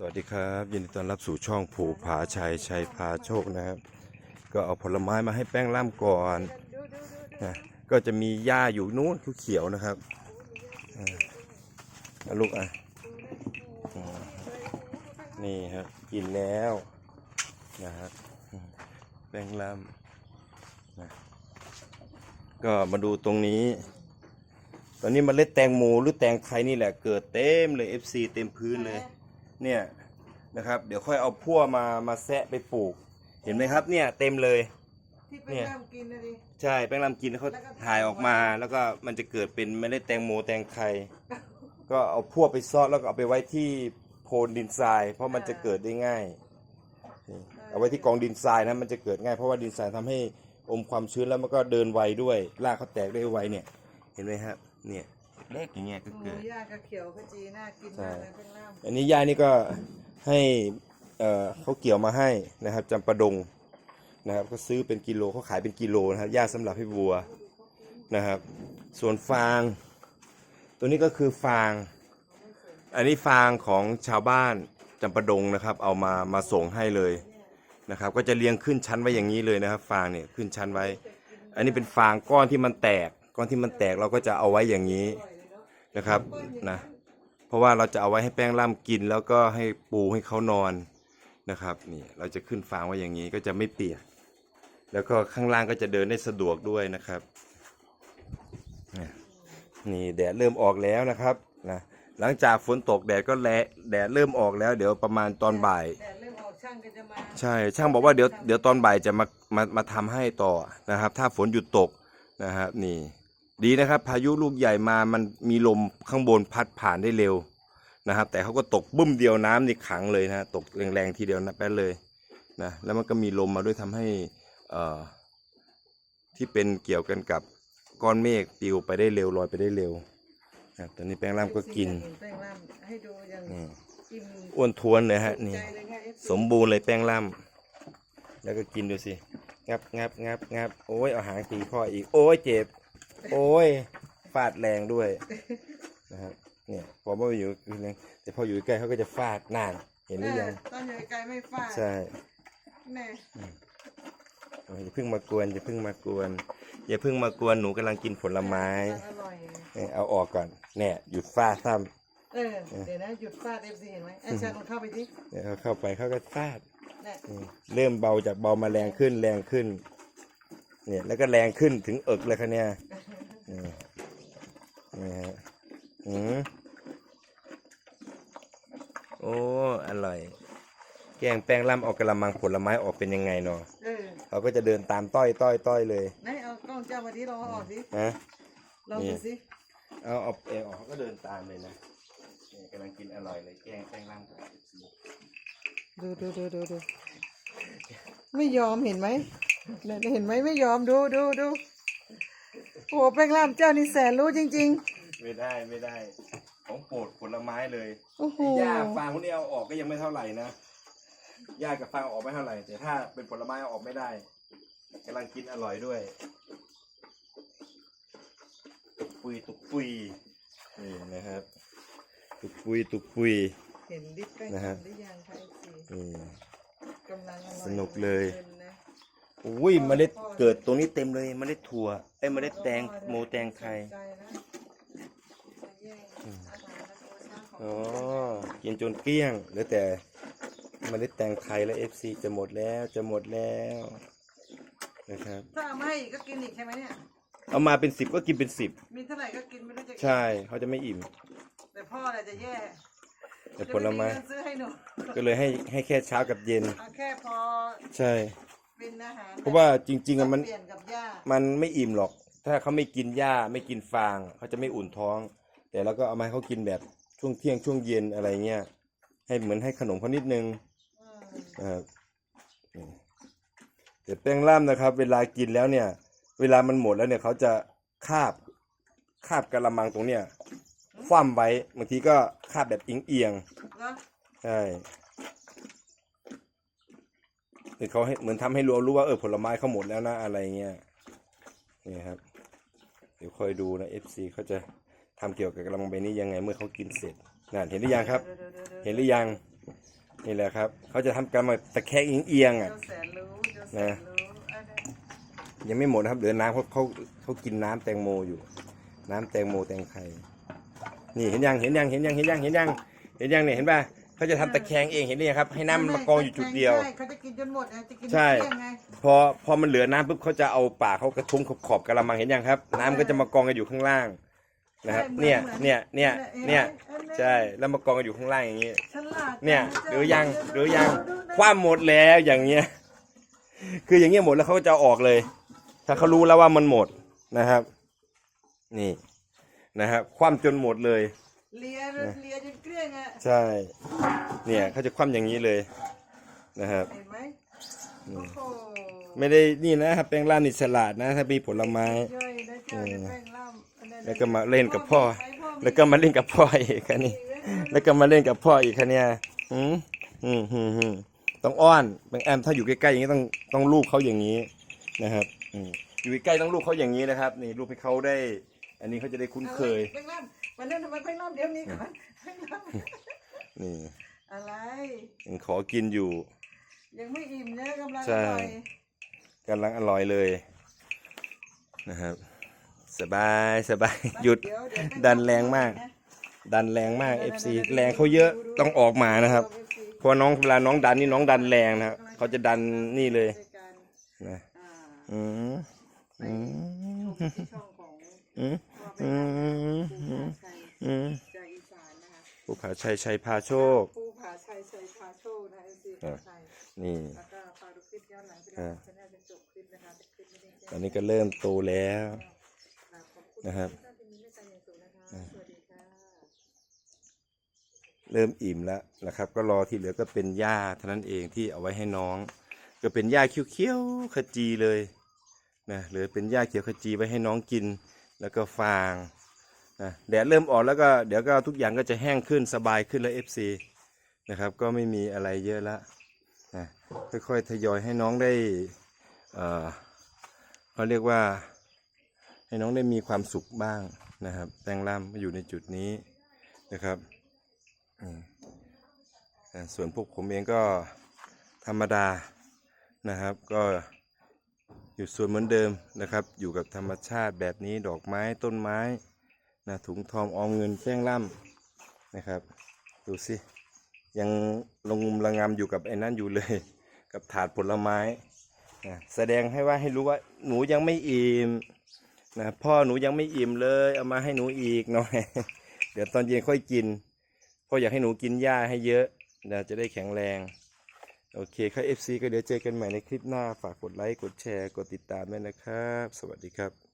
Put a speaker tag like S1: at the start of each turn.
S1: สวัสดีครับ ยินดีต้อนรับสู่ช่องผูผาชัยชัยพาโชคนะครับ ก็เอาผลไม้มาให้แป้งล่ำก่อนนะก็จะมีหญ้าอยู่นู้นเขียวๆนะครับอ่าเอาลูกอะอืมนี่ครับกินแล้วนะครับแป้งล่ำนะก็มาดูตรงนี้ ตอนนี้มเมล็ดแตงโมหรือแตงไทยนี่แหละเกิดเต็มเลย FC เต็มพื้นเลย เนี่ยนะครับ เดี๋ยวค่อยเอาพั่วมามาแซะไปปลูก เห็นไหมครับเนี่ยเต็มเลย
S2: ที่ไป
S1: เนี่ย
S2: ทำกินนะดิ
S1: ใช่แป้งลำกินเขา
S2: แล้วก็
S1: ถ่ายออกมาแล้วก็มันจะเกิดเป็นเมล็ดแตงโมแตงไทยก็เอาพั่วไปซอสแล้วก็เอาไปไว้ที่โพนดินทราย เพราะมันจะเกิดได้ง่ายนี่เอาไว้ที่กองดินทรายนะมันจะเกิดง่ายเพราะว่าดินทรายทำให้อมความชื้นแล้วมันก็เดินไวด้วยรากเขาแตกได้ไวเนี่ย เห็นไหมครับเนี่ยเล็กอย่างเงี้ยก็
S2: หมู
S1: เกิด
S2: ย่ากระเขียวขจีน่ากินมากเลยเป็นล่าม
S1: อันนี้ย่านี่ก็ให้เอ่อเขาเกี่ยวมาให้นะครับจำปาดงนะครับก็ซื้อเป็นกิโลเขาขายเป็นกิโลนะครับย่าสำหรับให้วัวนะครับ ส่วนฟาง ตัวนี้ก็คือฟาง อันนี้ฟางของชาวบ้านจำปาดงนะครับ เอามามาส่งให้เลยนะครับ ก็จะเรียงขึ้นชั้นไว้อย่างนี้เลยนะครับ ฟางเนี่ยขึ้นชั้นไว้ อันนี้เป็นฟางก้อนที่มันแตก ก้อนที่มันแตกเราก็จะเอาไว้อย่างนี้ นะครับนะเพราะว่าเราจะเอาไว้ให้แป้งล่ำกิน แล้วก็ให้ปูให้เขานอนนะครับนี่เราจะขึ้นฟางไว้อย่างนี้ก็จะไม่เปียกแล้วก็ข้างล่างก็จะเดินได้สะดวกด้วยนะครับเนี่ยนี่แดดเริ่มออกแล้วนะครับนะหลังจากฝนตกแดดก็แลแดดเริ่มออกแล้ว เดี๋ยวประมาณตอนบ่าย
S2: แต่เริ่มออกช่างก็จะมา
S1: ใช่ช่างบอกว่าเดี๋ยวเดี๋ยวตอนบ่ายจะมามามาทำให้ต่อนะครับ ถ้าฝนหยุดตกนะครับนี่ ดีนะครับ พายุลูกใหญ่มามันมีลมข้างบนพัดผ่านได้เร็วนะครับ แต่เขาก็ตกบึ้มเดียวน้ำนี่ขังเลยนะตกแรงๆทีเดียวนะแป๊ดเลยนะแล้วมันก็มีลมมาด้วยทำให้เอ่อที่เป็นเกี่ยวกันกับก้อนเมฆปลิวไปได้เร็วลอยไปได้เร็วนะครับตอนนี้แป้งล่ามก็กิน
S2: แป้งล่ามให้ดูอย่าง
S1: นี่
S2: อิ่ม
S1: อ้วนท้วนเลยฮะนี่
S2: ใจเลยค่ะ FC
S1: สมบูรณ์เลยแป้งล่ำแล้วก็กินดูสิงับงับงับงับโอ้ยเอาหางตีข้ออีก โอ้ยเจ็บ โอ้ยฟาดแรงด้วยนะครับเนี่ยพอมาอยู่คือแรงแต่พออยู่ใกล้เขาก็จะฟาดนาน เห็นหรือยัง
S2: ตอนอยู่ไกลไม่ฟาด
S1: ใช่
S2: แน่
S1: โอ้ยอย่าเพิ่งมากวนอย่าเพิ่งมากวนอย่าเพิ่งมากวนหนูกำลังกินผลไม้
S2: อร่อย
S1: เนี่ยเอาออกก่อนเนี่ยหยุดฟาดซ้
S2: เออเดี๋ยวนะหยุดฟาดเอฟซีเห็นไหมไอ้ชาลองเข้าไปที่ำ
S1: เนี่ยเขาเข้าไปเขาก็ฟาด
S2: เนี่ย
S1: อืมเริ่มเบาจากเบามาแรงขึ้นแรงขึ้น เนี่ยแล้วก็แรงขึ้นถึงเอิกเลยครับเนี่ย นี่นี่ฮะอืมโอ้ อร่อย แกงแป้งล่ำเอากระมังผลไม้ออกเป็นยังไงเนาะ
S2: เออ
S1: เขาก็จะเดินตามต้อยต้อยต้อยเลย
S2: ไหนเอากล้องเจ้ามาที่ลองเอาออกสิ
S1: นะ
S2: ลองดูสิ
S1: เอาเอาเองออกเขาก็เดินตามเลยนะนี่กำลังกินอร่อยเลยแกงแป้งล่ำของ FC
S2: ดูดูดูดูดูไม่ยอมเห็นไหมเนี่ยเห็นไหมไม่ยอมดูดูดู โอ้แป้งล่ามเจ้านี่แสนรู้จริง
S1: ไม่ได้ไม่ได้ ของโปรดผลไม้เลย
S2: ๆ โอ้โห
S1: หญ้าฟางพวกนี้เอาออกก็ยังไม่เท่าไหร่นะหญ้ากับฟางเอาออกไม่เท่าไหร่ แต่ถ้าเป็นผลไม้เอาออกไม่ได้กำลังกินอร่อยด้วยตุกปุยตุกปุยนี่นะครับ ตุกปุยตุกปุย
S2: เห็นดิบแป้ง
S1: นะฮะ
S2: ทำหรือยังคะไอซี
S1: นี่
S2: กำลังอร่อย
S1: สนุกเลย
S2: พลินนะ
S1: อุ้ยเมล็ดเกิดตรงนี้เต็มเลยเมล็ดถั่วเอ้ยเมล็ดแตงโมแตงไทยอ๋อกินจนเกลี้ยงเหลือแต่เมล็ดแตงไทยและเอฟซีจะหมดแล้วจะหมดแล้วนะครับ
S2: ถ้าเอามาให้อีกก็กินอีกใช่ไหมเนี่ย
S1: เอามาเป็นสิบก็กินเป็นสิบ
S2: มีเท่าไหร่ก็กินไม่รู้จะกิน
S1: ใช่เขาจะไม่อิ่ม
S2: แต่พ่อแหละจะแย่
S1: แต่ผลไม้
S2: จะไม่เงินซื้อให้หนู
S1: ก็เลยให้ให้แค่เช้ากับเย็น
S2: เอาแค่พอ
S1: ใช่
S2: เป็นอาหาร
S1: เพราะว่าจริงๆอะมัน
S2: เปลี่ยนกับหญ้า
S1: มันไม่อิ่มหรอก ถ้าเขาไม่กินหญ้าไม่กินฟางเขาจะไม่อุ่นท้อง แต่เราก็เอามาให้เขากินแบบช่วงเที่ยงช่วงเย็นอะไรเงี้ยให้เหมือนให้ขนมเขานิดนึง
S2: อืม
S1: นะครับนี่แต่แป้งล่ามนะครับ เวลากินแล้วเนี่ย เวลามันหมดแล้วเนี่ยเขาจะคาบคาบกระมังตรงเนี้ยคว่ำไว้บางทีก็คาบแบบเอียงๆ
S2: แล้ว
S1: ใช่ คือเขาให้เหมือนทำให้รู้รู้ว่าเออผลไม้เขาหมดแล้วนะอะไรเงี้ยนี่ครับ เดี๋ยวคอยดูนะ FC เขาจะทำเกี่ยวกับกระมังใบนี้ยังไงเมื่อเขากินเสร็จนั่นเห็นหรือยังครับ
S2: เดี๋ยวๆๆๆ
S1: เห็นหรือยังนี่แหละครับ เขาจะทำการมาตะแคงเอียงๆอะ
S2: เจ้าแสนรู้เจ้าแส
S1: นะ
S2: นรู้อันนี้
S1: ยังไม่หมดนะครับเหลือน้ำเขาเขาเขากินน้ำแตงโมอยู่ น้ำแตงโมแตงไทยนี่เห็นยังเห็นยังเห็นยังเห็นยังเห็นยังเห็นยังเนี่ยเห็นป่ะ เขาจะทำตะแคงเองเห็นไหมครับ ให้น้ำมันมากองอยู่จุดเดียว
S2: ใช่เขาจะกินจนหมดไงจะกิน
S1: ใช่
S2: เกลี้ยงไง
S1: พอพอมันเหลือน้ำปุ๊บเขาจะเอาปากเขากระทุ้งขอบขอบกระมังเห็นยังครับ น้ำก็จะมากองกันอยู่ข้างล่างนะครับ เนี่ยเนี่ยเนี่ยเนี่ยใช่แล้วมากองกันอยู่ข้างล่างอย่างนี้
S2: ฉลาด
S1: เนี่ยหรือยังหรือยัง
S2: ดูนะ
S1: คว่ำหมดแล้วอย่างเงี้ย คืออย่างเงี้ยหมดแล้วเขาก็จะเอาออกเลย ถ้าเขารู้แล้วว่ามันหมดนะครับ นี่นะครับ คว่ำจนหมดเลย
S2: เลียเลียจนเกลี้ยงอะ
S1: ใช่ เนี่ยเขาจะคว่ำอย่างนี้เลยนะครับ
S2: เห็นไหม
S1: อื
S2: โอ้
S1: ม
S2: โห
S1: ไม่ได้นี่นะครับแป้งร่านนี่ฉลาดนะถ้ามีผลไม้
S2: ย่อยนะเจ้าจะแป้งล่ำอันนั้น
S1: แล้วก็มาเล่นกับพ่อ
S2: ไปพ่อ
S1: แล้วก็มาเล่นกับพ่ออีกคันนี้ แล้วก็มาเล่นกับพ่ออีกคันเนี่ยอืมอืมอืมอืมต้องอ้อนบางแอมถ้าอยู่ใกล้ๆอย่างนี้ต้องต้องลูบเขาอย่างนี้นะครับ อืมอยู่ใกล้ๆต้องลูบเขาอย่างนี้นะครับ นี่ลูบให้เขาได้ อันนี้เขาจะได้คุ้นเคย
S2: แป้งล่ำมาเล่นทำไมแป้งล่ำเดี๋ยวนี้ก่อนแป้งล่
S1: นี่ำ
S2: อะไร
S1: ยังขอกินอยู่
S2: ยังไม่อิ่มเนี่ยกำลัง
S1: ใช่
S2: อร่อย
S1: กำลังอร่อยเลยนะครับ สบายสบายหยุด
S2: เดี๋ยวเดี๋ยวแป้ง
S1: ดันแรงมาก ดันแรงมาก FC แรงเขาเยอะต้องออกมานะครับเพราะน้องเวลาน้องดันนี่น้องดันแรงนะครับเขาจะดันนี่เลย
S2: ด้วยกัน
S1: นะ
S2: อ่า
S1: อืม อืม
S2: อื
S1: ม
S2: พ่อ
S1: อื
S2: เป็น
S1: ม
S2: ภูผาชัย
S1: อืม
S2: จากอีสานนะคะ
S1: ภูผาชัยชัยพาโชค
S2: ภูผาชัยชัยพาโชคนะเอซี
S1: อะ
S2: ชัย
S1: นี่
S2: แล้วก็พาดูคลิปย้อนหลังไป
S1: อ่า
S2: จะน่าจะจบคลิปนะคะเป็นคลิปไม่ได้แจ้ง
S1: ตอนนี้ก็เริ่มโตแล้ว
S2: ค่ะขอบคุณ
S1: นะครับ
S2: ที่ท่านเมิตาอย่างสูงนะคะสวัสดีค่ะ
S1: เริ่มอิ่มแล้วนะครับ ก็รอที่เหลือก็เป็นหญ้าเท่านั้นเองที่เอาไว้ให้น้อง ก็เป็นหญ้าเขียวๆขจีเลยนะเหลือเป็นหญ้าเขียวขจีไว้ให้น้องกิน แล้วก็ฟางนะแดดเริ่มออกแล้วก็เดี๋ยวก็ทุกอย่างก็จะแห้งขึ้นสบายขึ้นแล้ว FC นะครับก็ไม่มีอะไรเยอะละนะค่อยๆทยอยให้น้องได้เอ่อเขาเรียกว่าให้น้องได้มีความสุขบ้างนะครับแตงล่ำมาอยู่ในจุดนี้นะครับส่วนพวกผมเองก็ธรรมดานะครับก็ อยู่ส่วนเหมือนเดิมนะครับ อยู่กับธรรมชาติแบบนี้ดอกไม้ต้นไม้นะถุงทองออมเงินแจ้งล่ำนะครับ ดูสิยังลงงุมระงำอยู่กับไอ้นั่นอยู่เลย กับถาดผลไม้นะแสดงให้ว่าให้รู้ว่าหนูยังไม่อิ่มนะพ่อหนูยังไม่อิ่มเลยเอามาให้หนูอีกหน่อย เดี๋ยวตอนเย็นค่อยกินพราะอยากให้หนูกินหญ้าให้เยอะนะจะได้แข็งแรง โอเคครับ FC ก็เดี๋ยวเจอกันใหม่ในคลิปหน้า ฝากกดไลค์ กดแชร์ กดติดตามด้วยนะครับ สวัสดีครับ